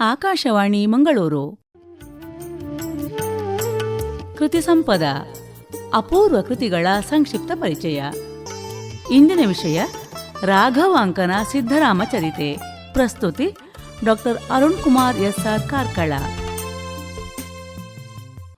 ಆಕಾಶವಾಣಿ ಮಂಗಳೂರು. ಕೃತಿ ಸಂಪದ, ಅಪೂರ್ವ ಕೃತಿಗಳ ಸಂಕ್ಷಿಪ್ತ ಪರಿಚಯ. ಇಂದಿನ ವಿಷಯ ರಾಘವಾಂಕನ ಸಿದ್ಧರಾಮ ಚರಿತೆ. ಪ್ರಸ್ತುತಿ, doctor Arun Kumar S R Karkala.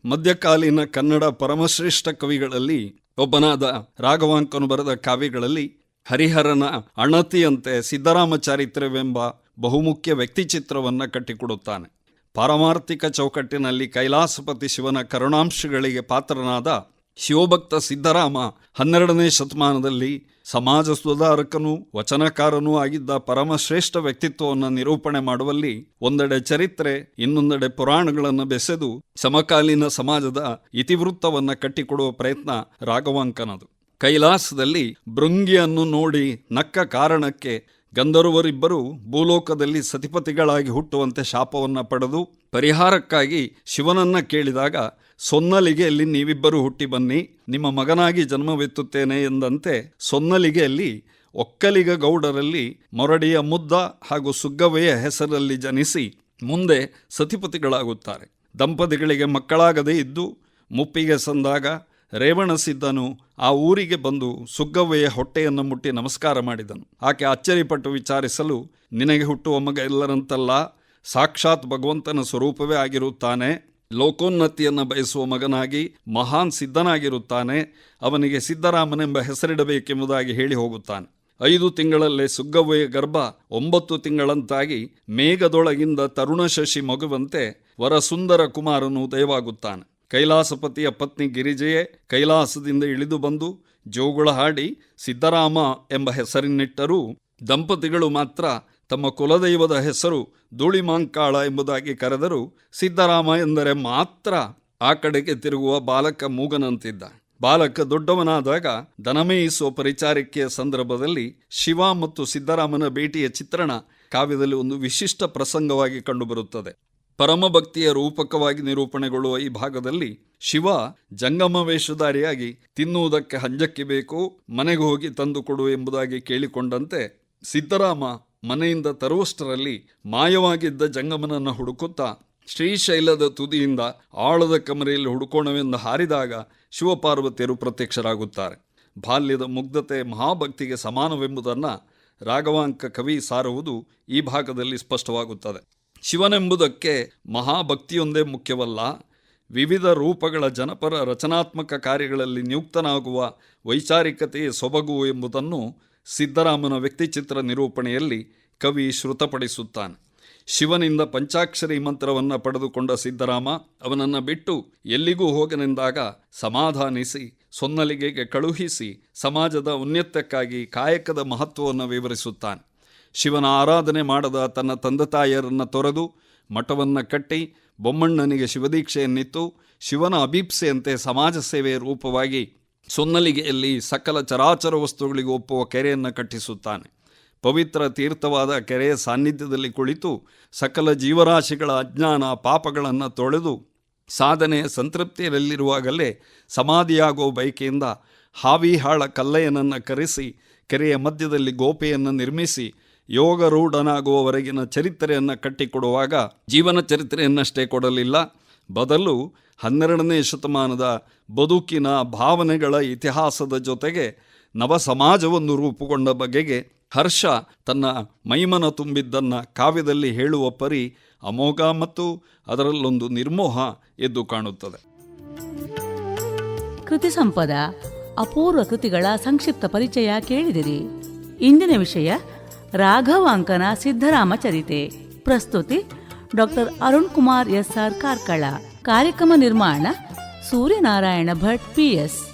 ಮಧ್ಯಕಾಲೀನ ಕನ್ನಡ ಪರಮಶ್ರೇಷ್ಠ ಕವಿಗಳಲ್ಲಿ ಒಬ್ಬನಾದ ರಾಘವಾಂಕನು ಬರೆದ ಕಾವ್ಯಗಳಲ್ಲಿ ಹರಿಹರನ ಅಣತಿಯಂತೆ ಸಿದ್ದರಾಮ ಚಾರಿತ್ರ್ಯವೆಂಬ ಬಹುಮುಖ್ಯ ವ್ಯಕ್ತಿಚಿತ್ರವನ್ನು ಕಟ್ಟಿಕೊಡುತ್ತಾನೆ. ಪಾರಮಾರ್ಥಿಕ ಚೌಕಟ್ಟಿನಲ್ಲಿ ಕೈಲಾಸಪತಿ ಶಿವನ ಕರುಣಾಂಶಗಳಿಗೆ ಪಾತ್ರನಾದ ಶಿವಭಕ್ತ ಸಿದ್ದರಾಮ ಹನ್ನೆರಡನೇ ಶತಮಾನದಲ್ಲಿ ಸಮಾಜ ಸುಧಾರಕನೂ ವಚನಕಾರನೂ ಆಗಿದ್ದ ಪರಮಶ್ರೇಷ್ಠ ವ್ಯಕ್ತಿತ್ವವನ್ನು ನಿರೂಪಣೆ ಮಾಡುವಲ್ಲಿ ಒಂದೆಡೆ ಚರಿತ್ರೆ, ಇನ್ನೊಂದೆಡೆ ಪುರಾಣಗಳನ್ನು ಬೆಸೆದು ಸಮಕಾಲೀನ ಸಮಾಜದ ಇತಿವೃತ್ತವನ್ನು ಕಟ್ಟಿಕೊಡುವ ಪ್ರಯತ್ನ ರಾಘವಾಂಕನದು. ಕೈಲಾಸದಲ್ಲಿ ಭೃಂಗಿಯನ್ನು ನೋಡಿ ನಕ್ಕ ಕಾರಣಕ್ಕೆ ಗಂಧರ್ವರಿಬ್ಬರು ಭೂಲೋಕದಲ್ಲಿ ಸತಿಪತಿಗಳಾಗಿ ಹುಟ್ಟುವಂತೆ ಶಾಪವನ್ನು ಪಡೆದು ಪರಿಹಾರಕ್ಕಾಗಿ ಶಿವನನ್ನ ಕೇಳಿದಾಗ ಸೊನ್ನಲಿಗೆಯಲ್ಲಿ ನೀವಿಬ್ಬರು ಹುಟ್ಟಿ ಬನ್ನಿ, ನಿಮ್ಮ ಮಗನಾಗಿ ಜನ್ಮವೆತ್ತುತ್ತೇನೆ ಎಂದಂತೆ ಸೊನ್ನಲಿಗೆಯಲ್ಲಿ ಒಕ್ಕಲಿಗ ಗೌಡರಲ್ಲಿ ಮೊರಡಿಯ ಮುದ್ದ ಹಾಗೂ ಸುಗ್ಗವೆಯ ಹೆಸರಲ್ಲಿ ಜನಿಸಿ ಮುಂದೆ ಸತಿಪತಿಗಳಾಗುತ್ತಾರೆ. ದಂಪತಿಗಳಿಗೆ ಮಕ್ಕಳಾಗದೇ ಇದ್ದು, ಮುಪ್ಪಿಗೆ ಸಂದಾಗ ರೇವಣಸಿದ್ದನು ಆ ಊರಿಗೆ ಬಂದು ಸುಗ್ಗವ್ವೆಯ ಹೊಟ್ಟೆಯನ್ನು ಮುಟ್ಟಿ ನಮಸ್ಕಾರ ಮಾಡಿದನು. ಆಕೆ ಅಚ್ಚರಿಪಟ್ಟು ವಿಚಾರಿಸಲು, ನಿನಗೆ ಹುಟ್ಟುವ ಮಗ ಎಲ್ಲರಂತಲ್ಲ, ಸಾಕ್ಷಾತ್ ಭಗವಂತನ ಸ್ವರೂಪವೇ ಆಗಿರುತ್ತಾನೆ, ಲೋಕೋನ್ನತಿಯನ್ನು ಬಯಸುವ ಮಗನಾಗಿ, ಮಹಾನ್ ಸಿದ್ಧನಾಗಿರುತ್ತಾನೆ, ಅವನಿಗೆ ಸಿದ್ದರಾಮನೆಂಬ ಹೆಸರಿಡಬೇಕೆಂಬುದಾಗಿ ಹೇಳಿ ಹೋಗುತ್ತಾನೆ. ಐದು ತಿಂಗಳಲ್ಲೇ ಸುಗ್ಗವ್ವೆಯ ಗರ್ಭ ಒಂಬತ್ತು ತಿಂಗಳಂತಾಗಿ ಮೇಘದೊಳಗಿಂದ ತರುಣ ಶಶಿ ಮಗುವಂತೆ ವರಸುಂದರ ಕುಮಾರನು ಉದಯವಾಗುತ್ತಾನೆ ಕೈಲಾಸಪತಿಯ ಪತ್ನಿ ಗಿರಿಜೆಯೇ ಕೈಲಾಸದಿಂದ ಇಳಿದು ಬಂದು ಜೋಗುಳ ಹಾಡಿ, ಸಿದ್ದರಾಮ ಎಂಬ ಹೆಸರಿನಿಟ್ಟರೂ ದಂಪತಿಗಳು ಮಾತ್ರ ತಮ್ಮ ಕುಲದೈವದ ಹೆಸರು ಧೂಳಿಮಾಂಕಾಳ ಎಂಬುದಾಗಿ ಕರೆದರು ಸಿದ್ದರಾಮ ಎಂದರೆ ಮಾತ್ರ ಆ ಕಡೆಗೆ ತಿರುಗುವ ಬಾಲಕ ಮೂಗನಂತಿದ್ದ. ಬಾಲಕ ದೊಡ್ಡವನಾದಾಗ ದನಮೇಯಿಸುವ ಪರಿಚಾರಿಕೆಯ ಸಂದರ್ಭದಲ್ಲಿ ಶಿವ ಮತ್ತು ಸಿದ್ದರಾಮನ ಭೇಟಿಯ ಚಿತ್ರಣ ಕಾವ್ಯದಲ್ಲಿ ಒಂದು ವಿಶಿಷ್ಟ ಪ್ರಸಂಗವಾಗಿ ಕಂಡುಬರುತ್ತದೆ. ಪರಮಭಕ್ತಿಯ ರೂಪಕವಾಗಿ ನಿರೂಪಣೆಗೊಳ್ಳುವ ಈ ಭಾಗದಲ್ಲಿ ಶಿವ ಜಂಗಮ ವೇಷಧಾರಿಯಾಗಿ ತಿನ್ನುವುದಕ್ಕೆ ಹಂಜಕ್ಕೆ ಬೇಕು, ಮನೆಗೆ ಹೋಗಿ ತಂದು ಕೊಡು ಎಂಬುದಾಗಿ ಕೇಳಿಕೊಂಡಂತೆ ಸಿದ್ದರಾಮ ಮನೆಯಿಂದ ತರುವಷ್ಟರಲ್ಲಿ ಮಾಯವಾಗಿದ್ದ ಜಂಗಮನನ್ನು ಹುಡುಕುತ್ತಾ ಶ್ರೀಶೈಲದ ತುದಿಯಿಂದ ಆಳದ ಕಮರೆಯಲ್ಲಿ ಹುಡುಕೋಣವೆಂದು ಹಾರಿದಾಗ ಶಿವಪಾರ್ವತಿಯರು ಪ್ರತ್ಯಕ್ಷರಾಗುತ್ತಾರೆ. ಬಾಲ್ಯದ ಮುಗ್ಧತೆ ಮಹಾಭಕ್ತಿಗೆ ಸಮಾನವೆಂಬುದನ್ನು ರಾಘವಾಂಕ ಕವಿ ಸಾರುವುದು ಈ ಭಾಗದಲ್ಲಿ ಸ್ಪಷ್ಟವಾಗುತ್ತದೆ. ಶಿವನೆಂಬುದಕ್ಕೆ ಮಹಾಭಕ್ತಿಯೊಂದೇ ಮುಖ್ಯವಲ್ಲ. ವಿವಿಧ ರೂಪಗಳ ಜನಪರ ರಚನಾತ್ಮಕ ಕಾರ್ಯಗಳಲ್ಲಿ ನಿಯುಕ್ತನಾಗುವ ವೈಚಾರಿಕತೆಯೇ ಸೊಬಗು ಎಂಬುದನ್ನು ಸಿದ್ದರಾಮನ ವ್ಯಕ್ತಿಚಿತ್ರ ನಿರೂಪಣೆಯಲ್ಲಿ ಕವಿ ಶ್ರುತಪಡಿಸುತ್ತಾನೆ. ಶಿವನಿಂದ ಪಂಚಾಕ್ಷರಿ ಮಂತ್ರವನ್ನು ಪಡೆದುಕೊಂಡ ಸಿದ್ದರಾಮ ಅವನನ್ನು ಬಿಟ್ಟು ಎಲ್ಲಿಗೂ ಹೋಗನೆಂದಾಗ ಸಮಾಧಾನಿಸಿ, ಸೊನ್ನಲಿಗೆಗೆ ಕಳುಹಿಸಿ, ಸಮಾಜದ ಉನ್ನತ್ಯಕ್ಕಾಗಿ ಕಾಯಕದ ಮಹತ್ವವನ್ನು ವಿವರಿಸುತ್ತಾನೆ. ಶಿವನ ಆರಾಧನೆ ಮಾಡದ ತನ್ನ ತಂದೆ ತಾಯಿಯರನ್ನು ತೊರೆದು ಮಠವನ್ನು ಕಟ್ಟಿ ಬೊಮ್ಮಣ್ಣನಿಗೆ ಶಿವದೀಕ್ಷೆಯನ್ನಿತ್ತು ಶಿವನ ಅಭೀಪ್ಸೆಯಂತೆ ಸಮಾಜ ಸೇವೆಯ ರೂಪವಾಗಿ ಸೊನ್ನಲಿಗೆಯಲ್ಲಿ ಸಕಲ ಚರಾಚರ ವಸ್ತುಗಳಿಗೆ ಒಪ್ಪುವ ಕೆರೆಯನ್ನು ಕಟ್ಟಿಸುತ್ತಾನೆ. ಪವಿತ್ರ ತೀರ್ಥವಾದ ಕೆರೆಯ ಸಾನ್ನಿಧ್ಯದಲ್ಲಿ ಕುಳಿತು ಸಕಲ ಜೀವರಾಶಿಗಳ ಅಜ್ಞಾನ ಪಾಪಗಳನ್ನು ತೊಳೆದು ಸಾಧನೆಯ ಸಂತೃಪ್ತಿಯಲ್ಲಿರುವಾಗಲೇ ಸಮಾಧಿಯಾಗುವ ಬೈಕೆಯಿಂದ ಹಾವಿಹಾಳ ಕಲ್ಲಯ್ಯನನ್ನು ಕರೆಸಿ, ಕೆರೆಯ ಮಧ್ಯದಲ್ಲಿ ಗೋಪೆಯನ್ನು ನಿರ್ಮಿಸಿ ಯೋಗರೂಢನಾಗುವವರೆಗಿನ ಚರಿತ್ರೆಯನ್ನು ಕಟ್ಟಿಕೊಡುವಾಗ ಜೀವನ ಚರಿತ್ರೆಯನ್ನಷ್ಟೇ ಕೊಡಲಿಲ್ಲ. ಬದಲು ಹನ್ನೆರಡನೇ ಶತಮಾನದ ಬದುಕಿನ ಭಾವನೆಗಳ ಇತಿಹಾಸದ ಜೊತೆಗೆ ನವ ಸಮಾಜವನ್ನು ರೂಪುಗೊಂಡ ಬಗೆಗೆ ಹರ್ಷ ತನ್ನ ಮೈಮನ ತುಂಬಿದ್ದನ್ನು ಕಾವ್ಯದಲ್ಲಿ ಹೇಳುವ ಪರಿ ಅಮೋಘ ಮತ್ತು ಅದರಲ್ಲೊಂದು ನಿರ್ಮೋಹ ಎದ್ದು ಕಾಣುತ್ತದೆ. ಕೃತಿ ಸಂಪದ, ಅಪೂರ್ವ ಕೃತಿಗಳ ಸಂಕ್ಷಿಪ್ತ ಪರಿಚಯ ಕೇಳಿದಿರಿ. ಇಂದಿನ ವಿಷಯ ರಾಘವಾಂಕನ ಸಿದ್ಧರಾಮ ಚರಿತೆ ಪ್ರಸ್ತುತಿ doctor Arun Kumar S R Karkala. ಕಾರ್ಯಕ್ರಮ ನಿರ್ಮಾಣ ಸೂರ್ಯನಾರಾಯಣ ಭಟ್ ಪಿಎಸ್